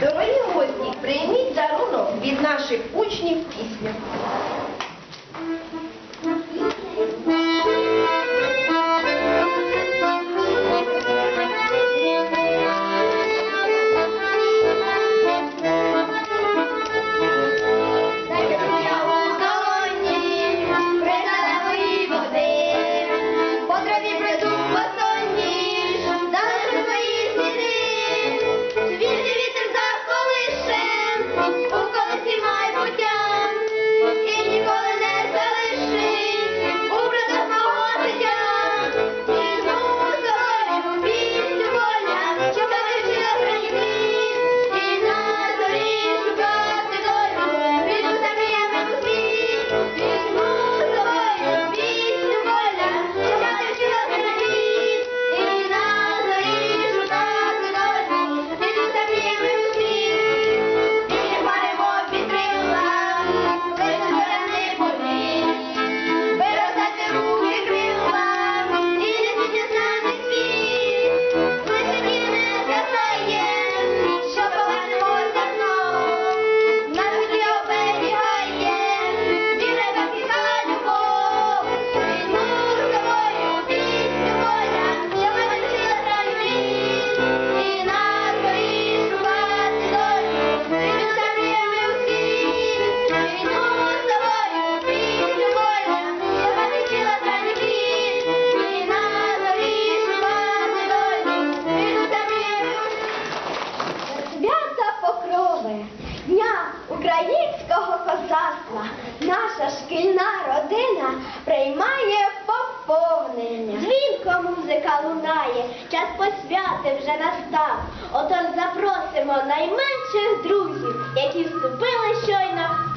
Дорогі гості, прийміть дарунок від наших учнів пісню. яка лунає, час посвяти вже настав. Отож запросимо найменших друзів, які вступили щойно.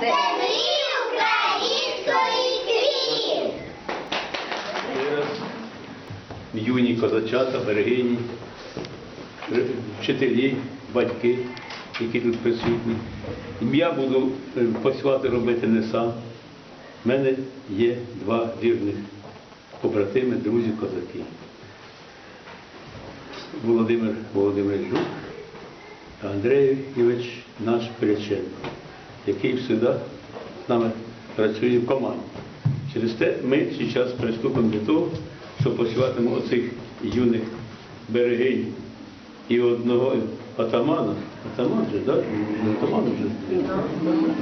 землі української крім. Юні козачата, берегині, вчителі, батьки, які тут присутні. Я буду е, посвяти робити не сам. У мене є два вірних побратими, друзі, козаки. Володимир Володимир, Жук та Андрій Івич наш Переченко який завжди з нами працює в команді. Через те ми зараз приступимо до того, що працюватимемо оцих юних берегинь і одного атамана. Атаман же, так? Атаман же.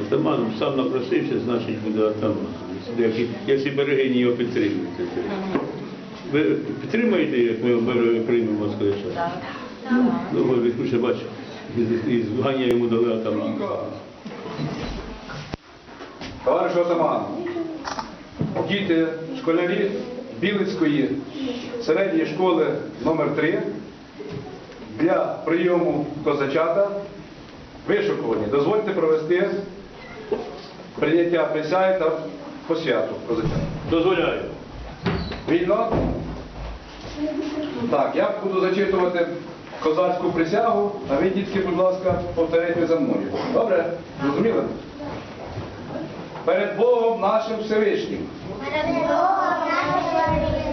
Атаман сам напросився, значить буде атаман. Якщо берегині його підтримуєте. Ви підтримаєте, як ми приймемо сказати? Ну, ви ще бачите, і звання йому дали атаман. Товариш Отаман, діти, школярі Білицької середньої школи номер 3 для прийому козачата вишукувані. Дозвольте провести прийняття присяги та посвяту козачата. Дозволяю. Вільно? Так, я буду зачитувати козацьку присягу, а ви, дітки, будь ласка, повторяйте за мною. Добре? Зрозуміли? Перед Богом нашим Всевишнім, перед Богом наші.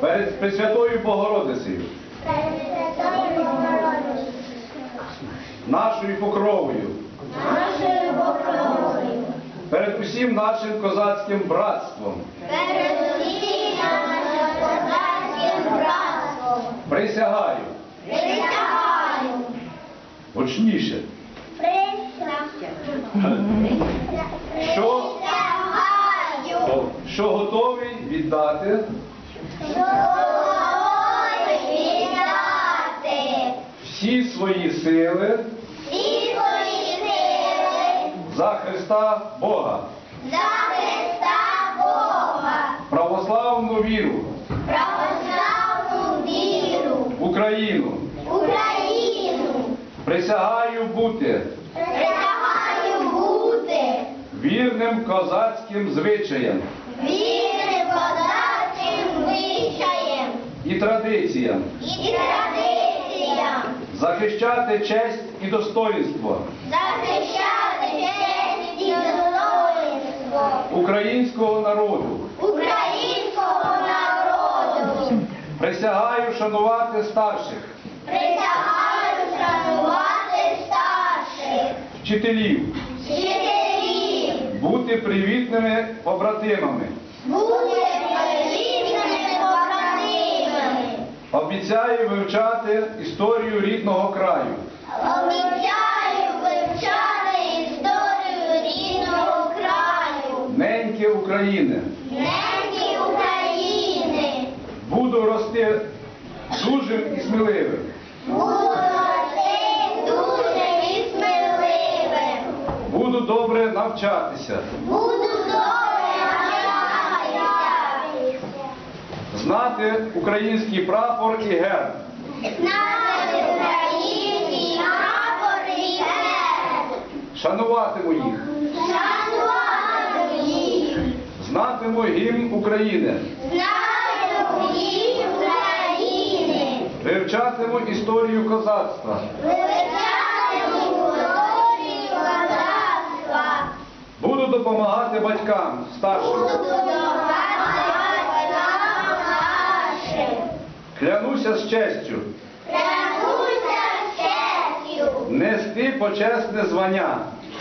Перед Пресвятою Богородицею, Перед нашою покровою, Нашою покровою. перед усім нашим козацьким братством, Перед усім нашим козацьким братством. присягаю, гучніше, що, що готовий віддати? Всі свої сили за Христа Бога, За Христа Бога, православну віру, православну віру, Україну, Україну, присягаю бути присягаю бути вірним козацьким звичаям і традиціям, і традиціям, захищати честь і достоїнство. Захищати честь і достоинство українського народу. українського народу. Присягаю шанувати старших, Присягаю шанувати старших, вчителів, вчителів, бути привітними побратимами. бути Обіцяю вивчати історію рідного краю, Обіцяю вивчати історію рідного краю, неньки України. неньки України. Буду рости дужим і сміливим, Буду рости дуже і сміливим. буду добре навчатися, Буду добре навчатися. Знати український прапор і герб, Знати український прапор і герб. шануватиму їх, Шанувати їх. знатиму гімн України, Знати їх України. вивчатиму історію козацтва. буду допомагати батькам старшим, клянуся з честю Клянуся честю. нести почесне звання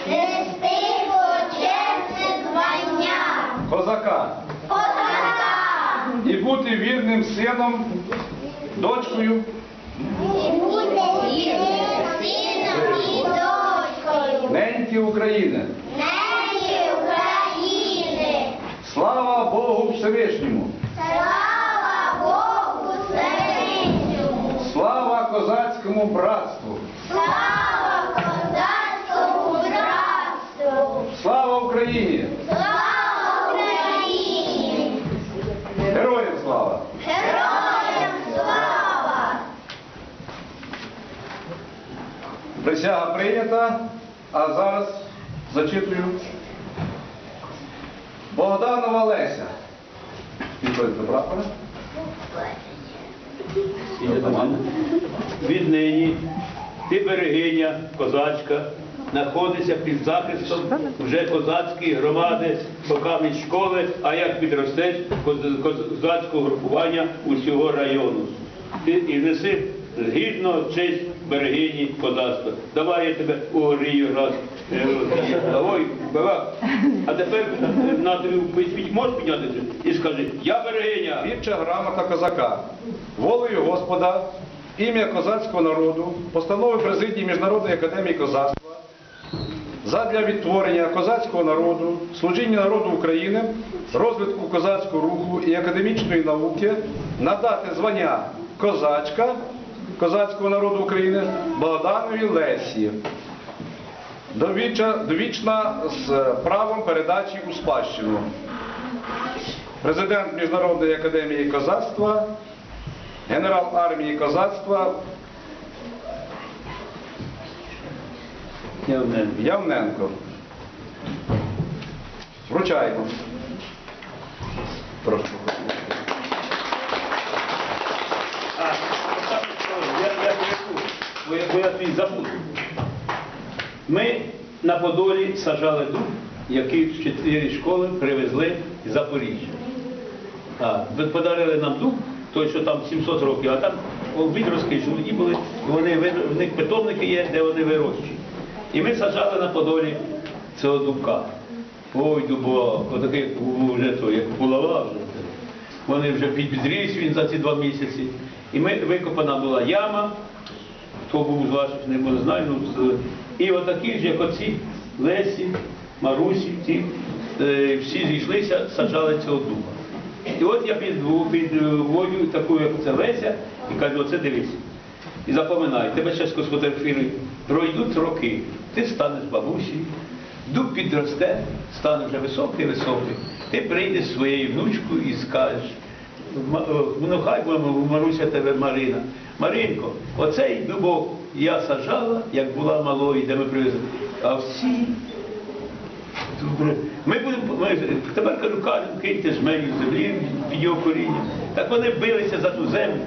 Нести почесне звання. козака Козака. і бути вірним сином, дочкою І бути вірним сином і дочкою. неньки України. Неї України. Слава Богу Всевишньому! Слава Богу Всевишньому. Слава козацькому братству! Слава козацькому братству. Слава Україні! Слава Україні. Героям слава! Героям слава. Присяга прийнята, а зараз зачитую Богданова Леся. Підходить до прапора. Іде до мене. Віднині ти берегиня, козачка, знаходиться під захистом вже козацької громади, покамінь школи, а як підростеш козацького групування усього району. Ти і неси гідно честь берегині козацтва. Давай я тебе угорію раз. Е, Ой, баба. А тепер на тобі можеш піднятися і скажи, я берегиня. Вірча грамота козака. Волею Господа, ім'я козацького народу, постанови президії Міжнародної академії козацтва, задля відтворення козацького народу, служіння народу України, розвитку козацького руху і академічної науки, надати звання козачка козацького народу України Богданові Лесі. Довіча, довічна з правом передачі у спадщину. президент Міжнародної академії козацтва, генерал армії козацтва Я не Явненко. Вручаємо. Прошу. Я, я бо я, твій забув. Ми на Подолі сажали дуб, який в чотири школи привезли з Запоріжжя. Ви подарили нам дуб, той, що там 700 років, а там відростки жуді були, і вони, в них питомники є, де вони вирощують. І ми саджали на Подолі цього дубка. Ой, дубок, отакий вже то, як булава вже. Вони вже підріс він за ці два місяці. І ми викопана була яма, хто був з ваших, не не знаю. Ну, і отакі ж, як оці Лесі, Марусі, ті, е, всі зійшлися, саджали цього дуба. І от я підводю під таку, як це Леся, і кажу, оце дивись. І запам'ятай, тебе ще сфотографірують. Пройдуть роки, ти станеш бабусею, дуб підросте, стане вже високий, високий. Ти прийдеш зі своєю внучкою і скажеш, ну хай Маруся тебе Марина. Маринко, оцей дубок я сажала, як була малою, де ми привезли. А всі. Ми будемо, ми, тепер кажу, кажемо, киньте жменю землі під його коріння. Так вони билися за ту землю,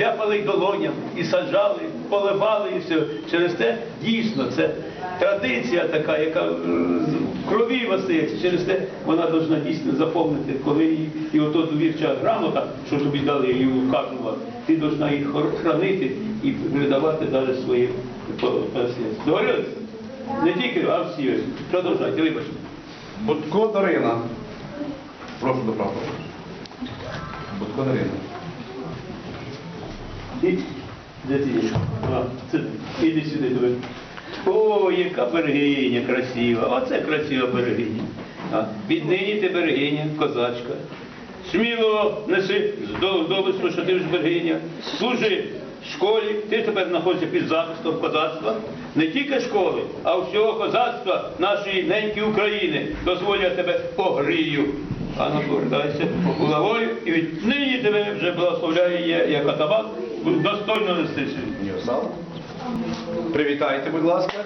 ляпали й долоням, і саджали, поливали, і все. Через те дійсно це традиція така, яка е, в крові васиться. Через те вона повинна дійсно заповнити, коли її, і ото довірча грамота, що тобі дали її вказувати, ти повинна їх хранити і передавати навіть своїм пасіям. Договорилися? Не тільки, а всі. Продовжайте, вибачте. Будко Дарина. Прошу до прапора. Будко Дарина. І де ти є? А, це ти. Іди сюди тебе. О, яка берегиня красива. Оце красива берегиня. А, віднині ти берегиня, козачка. Сміло неси здобицтво, що ти ж берегиня. Служи в школі, ти тепер знаходишся під захистом козацтва. Не тільки школи, а всього козацтва нашої неньки України. Дозволь тебе погрію. А ну повертайся головою і віднині тебе вже благословляє я, як атаман, достойно нести. Універсал. Привітайте, будь ласка.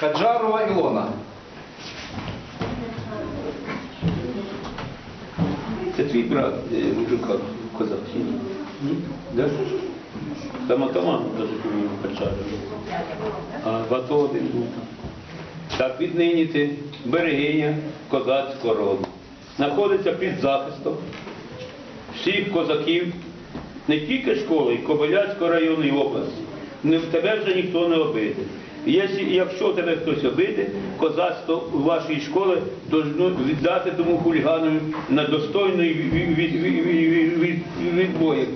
Хаджарова Ілона. Це твій брат е, мужика козак чи ні? Ні? Да? Там атаман. А в АТО один був. Так віднині ти берегиня козацького роду. Знаходиться під захистом всіх козаків, не тільки школи, Кобиляцького району і області. Не- Тебе вже ніхто не обиде. Якщо, тебе хтось обиде, козацтво у вашій школі должно віддати тому хулігану на достойний від, від, від, від, від, відбой,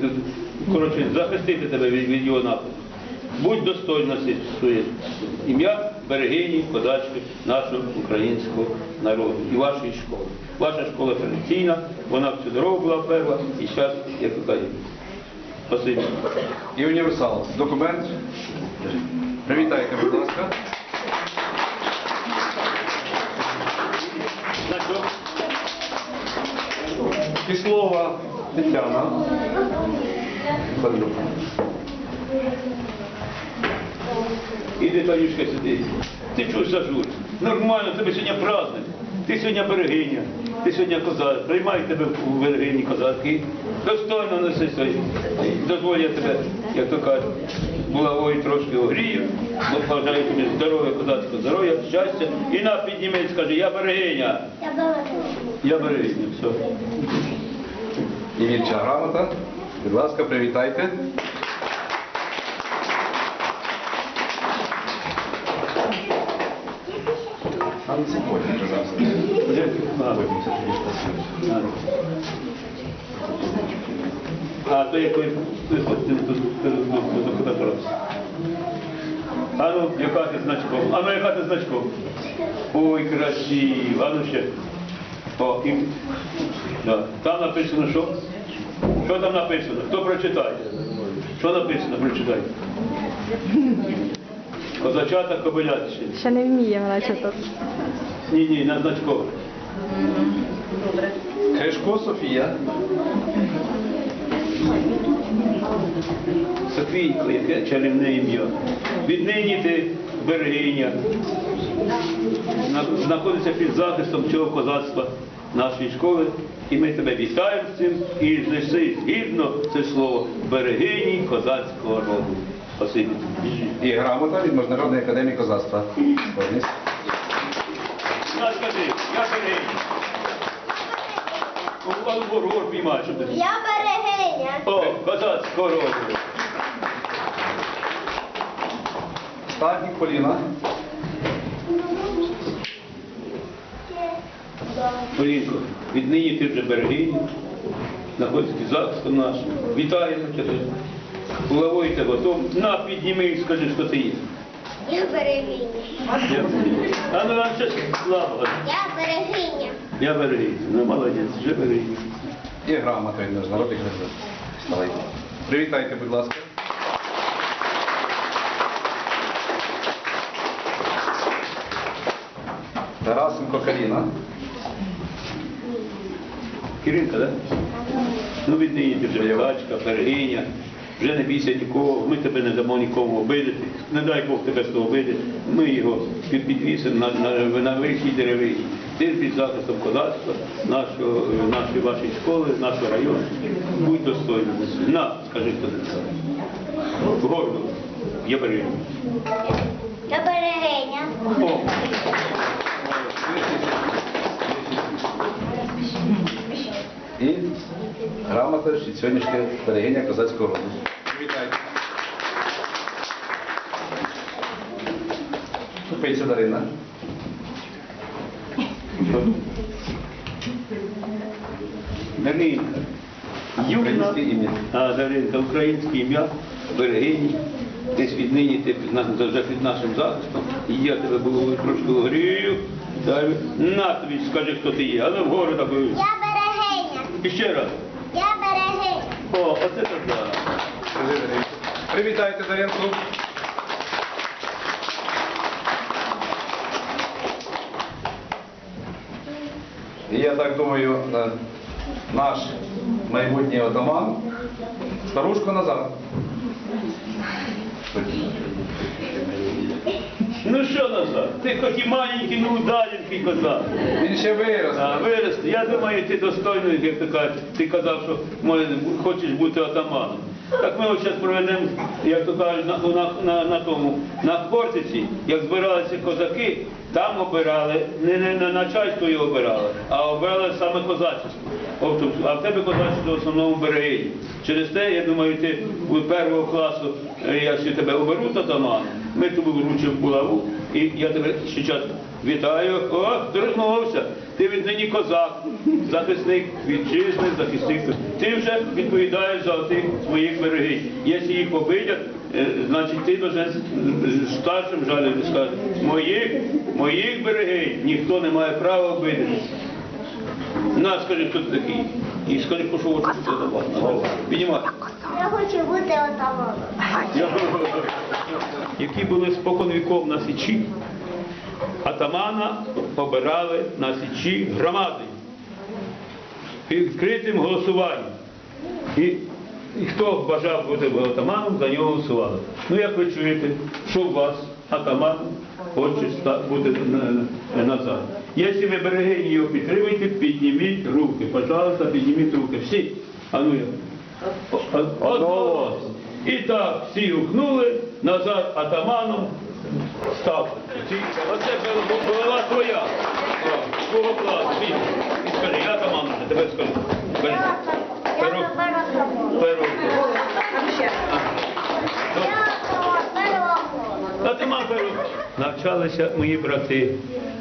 коротше, захистити тебе від, його нападу. Будь достойна своє ім'я берегині, козачки нашого українського народу і вашої школи. Ваша школа традиційна, вона всю дорогу була перша і зараз, як ви кажете. Спасибі. І універсал. Документ. Привітайте. Значок. Кислова Тетяна. Іди, Танюшка, сюди. Ти чого зажур? Нормально, тебе сьогодні праздник. Ти сьогодні берегиня, ти сьогодні козак. Приймай тебе у берегині козаки. Достойно неси свої. Дозволь я тебе, як то кажуть, булавою трошки огрію. Бо бажаю тобі здоров'я, козацького здоров'я, щастя. І на підніметь, скажи, я берегиня. Я берегиня, все. І вірча грамота. Будь ласка, привітайте. А пожалуйста. А, а то виходите тут. А ну, яка ти значком? А ну, яка ти значком? Ой, красиво. А ну ще. О, і... да. Там написано що? Що там написано? Хто прочитає? Що написано? Прочитайте. Козачата кобилячі. Ще не вміє вона читати. Ні, ні, на значково. Добре. Хешко Софія. Софійко, яке чарівне ім'я. Віднині ти берегиня. зна- Знаходиться під захистом цього козацтва нашої школи. І ми тебе вітаємо з цим і знеси згідно це слово берегині козацького роду. Спасибі. І грамота від Міжнародної академії козацтва. Скажи, я берегиня. У ворог піймай. Я берегиня. О, козацького роду. Статник Поліна. Полінко, віднині ти вже берегиня, під захистом нашим. Вітаємо тебе. Головою тебе готов. На, підніми і скажи, що ти є. Я берегиня. А ну вам щось слава. Я берегиня. Я берегиня. Ну, молодець, вже берегиня. І грамота від Міжнародної академії. Привітайте, будь ласка. Тарасенко Каріна. Киринка, так? Ну, віднині ти вже качка, берегиня. Вже не бійся нікого, ми тебе не дамо нікому обидити. Не дай Бог тебе з того обидити. Ми його підвісимо на, на, на вищій деревині. Ти під захистом козацтва, нашого, нашої вашої школи, нашого району. Будь достойним. На, скажи хто це. Гордо. Я берегиня. Я берегиня. І грамота від сьогоднішнього берегиня козацького роду. Привітайте. Ступиця Дарина. Даринка. Юрна. Ім'я. А, Даринка, українське ім'я, берегині. Десь віднині ти під, на- вже під нашим захистом. І я тебе було трошки грію. Дай, на тобі скажи, хто ти є. А ну вгору так. Я берегиня. І ще раз. Я берегиня. О, оце так. Привітайте Даринку. І я так думаю, е, наш майбутній отаман старушко Назар. Ну що назад? Ти хоч і маленький, ну удаленький козак. Він ще вирос. А, вирости. Я думаю, ти достойний, як ти казав, що може, хочеш бути отаманом. Так ми ось зараз проведемо, як то кажуть, на, на, на, на тому, на Хортиці, як збиралися козаки, там обирали, не, не, не начальство його обирали, а обирали саме козачество. А в тебе козачество в основному берегині. Через те, я думаю, ти у першого класу, е, якщо тебе оберуть отаманом, ми тобі вручимо булаву, і я тебе зараз вітаю. О, торкнувся. Ти віднині козак, захисник вітчизни, захисник. Ти вже відповідаєш за тих своїх берегинь. Якщо їх побидять, е, значить ти вже старшим жалем скажеш, моїх, моїх берегинь ніхто не має права обидити. На, скажи, хто ти такий. І скажи, по що хочу це давати. Піднімай. Я хочу бути отаманом. Які були спокон віков на Січі, атамана обирали на Січі громади відкритим голосуванням. І, і хто бажав бути атаманом, за нього голосували. Ну як ви чуєте, що у вас атаман хоче бути на- на- назад. Якщо ви берегині його підтримуєте, підніміть руки. Пожалуйста, підніміть руки. Всі. А ну я. Одного. І так всі гукнули, назад атаманом став. Оце була твоя. Свого класу. Ти. І скажи, я вже, тебе скажу. Перо. Перо. Перо. Навчалися мої брати,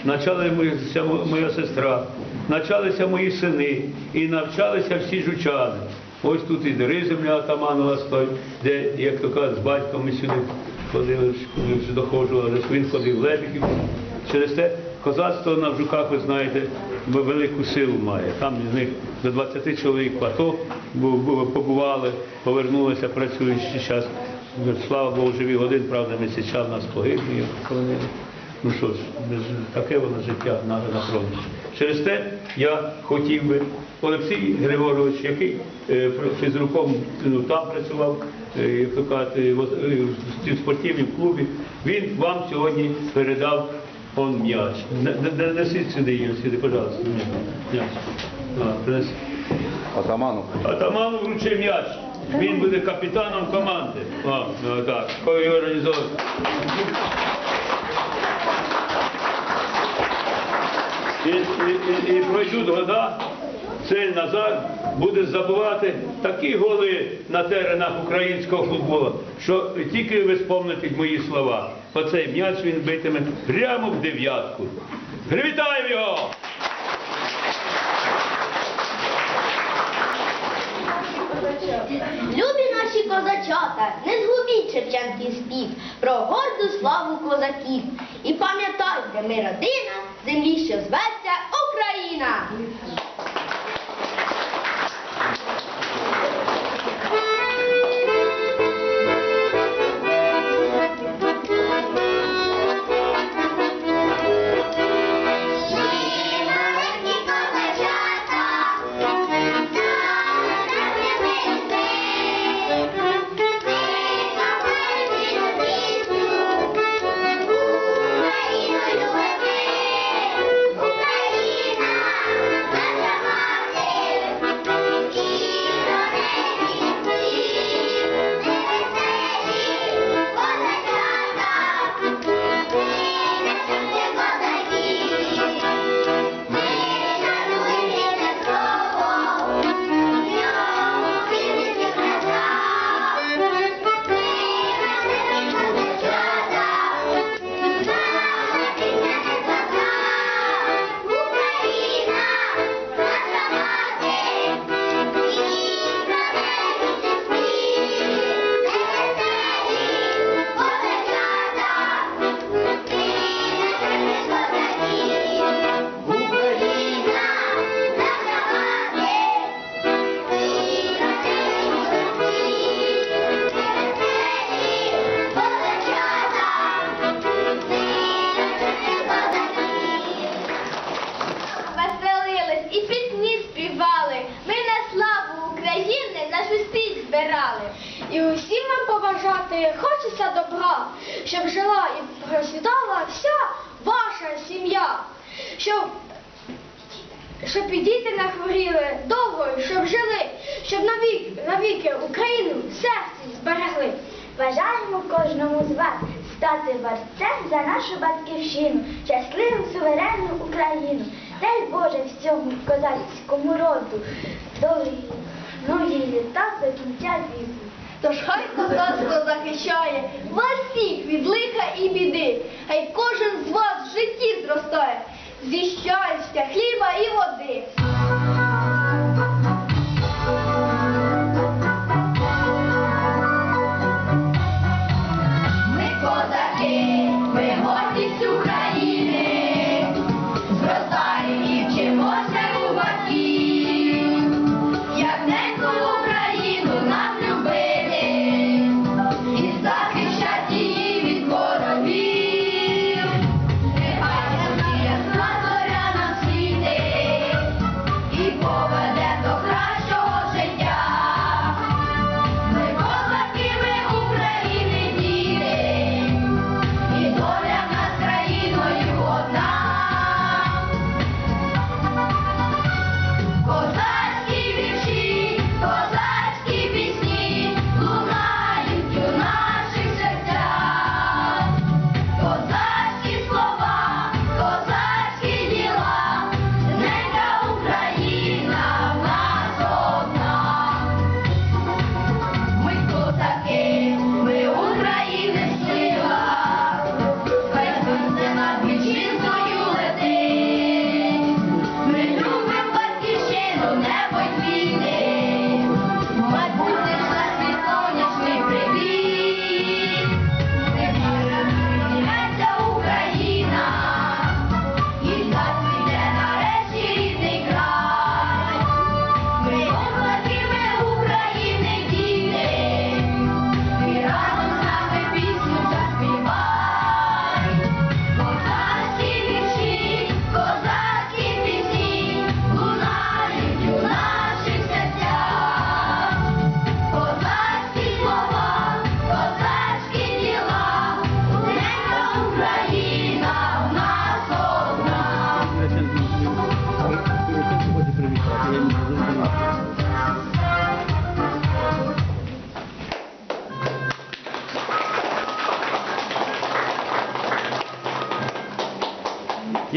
навчалася моя сестра, навчалися мої сини і навчалися всі жучани. Ось тут і дери земля Атаманова стоїть, де, як то кажуть, з батьком ми сюди ходили, доходжували, він ходив в Лебігів. Через те козацтво на Вжуках, ви знаєте, велику силу має. Там з них до 20 чоловік в АТО бу- бу- побували, повернулися, працюють час. слава Богу, живі годин, правда, місяця в нас погибли. Ну що ж, таке воно життя на фронті. Через те я хотів би, Олексій Григорович, який е, фізруком ну, там працював, е, як кажуть, в, е, в спортивному клубі, він вам сьогодні передав он м'яч. Не- не- не- Несіть сюди, Юрій, сюди, пожалуйста, м'яч. А. Атаману. Атаману вручив м'яч. Він буде капітаном команди. Ну, так, його організовувати. І, і, і, пройдуть года, цей Назар буде забувати такі голи на теренах українського футболу, що тільки ви спомните мої слова. Оцей м'яч він битиме прямо в дев'ятку. Привітаємо його! Любі наші козачата, не згубіть Шевченків спів про горду славу козаків. І пам'ятайте, ми родина землі, що зветься Україна. Збирали. І усім вам побажати хочеться добра, щоб жила і процвітала вся ваша сім'я, щоб, щоб і діти не хворіли довго, щоб жили, щоб навік, навіки Україну в серці зберегли. Бажаємо кожному з вас стати борцем за нашу батьківщину, щасливу суверенну Україну. Дай Боже всьому козацькому роду довгі многі літа до кінця віку. Тож хай козацтво захищає вас всіх від лиха і біди. Хай кожен з вас в житті зростає зі щастя, хліба і води.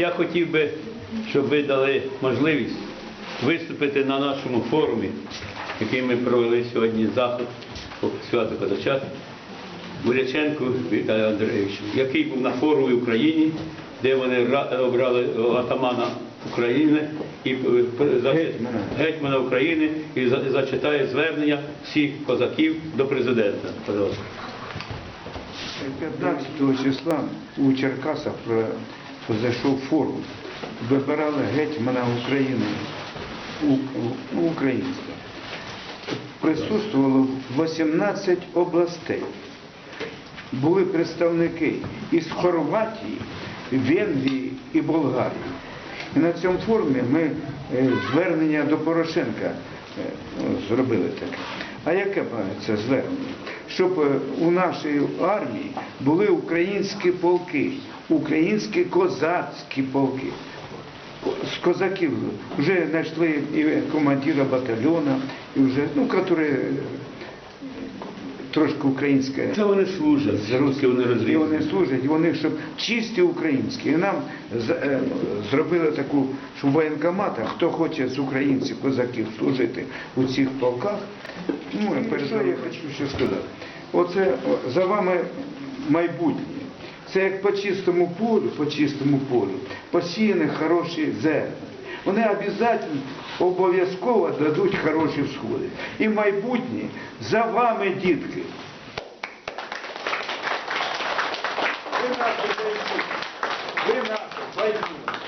Я хотів би, щоб ви дали можливість виступити на нашому форумі, який ми провели сьогодні заход по святу Козачат, Буряченку Віталію Андрійовичу, який був на форумі в Україні, де вони обрали атамана України і е, Гетьмана. України і зачитає звернення всіх козаків до президента. Пожалуйста. 15 числа у Черкасах про- зайшов форум. Вибирали гетьмана України у- у- Присутствувало 18 областей. Були представники із Хорватії, Венгрії і Болгарії. І на цьому форумі ми е, звернення до Порошенка е, ну, зробили таке. А яке має це звернення? Щоб е, у нашій армії були українські полки, українські козацькі полки. З козаків вже знайшли і командира батальйона, і вже, ну, які трошки українське. Це вони служать, З русських вони і вони служать, і вони щоб чисті українські. І нам е, зробили таку, що в воєнкоматах, хто хоче з українців, козаків служити у цих полках. Ну, перш я хочу ще сказати. Оце за вами майбутнє. Це як по чистому полю, по чистому полю, посіяні хороші зерна. Вони обов'язково, обов'язково дадуть хороші всходи. І майбутнє за вами, дітки. Ви наше майбутнє. Ви наше майбутнє.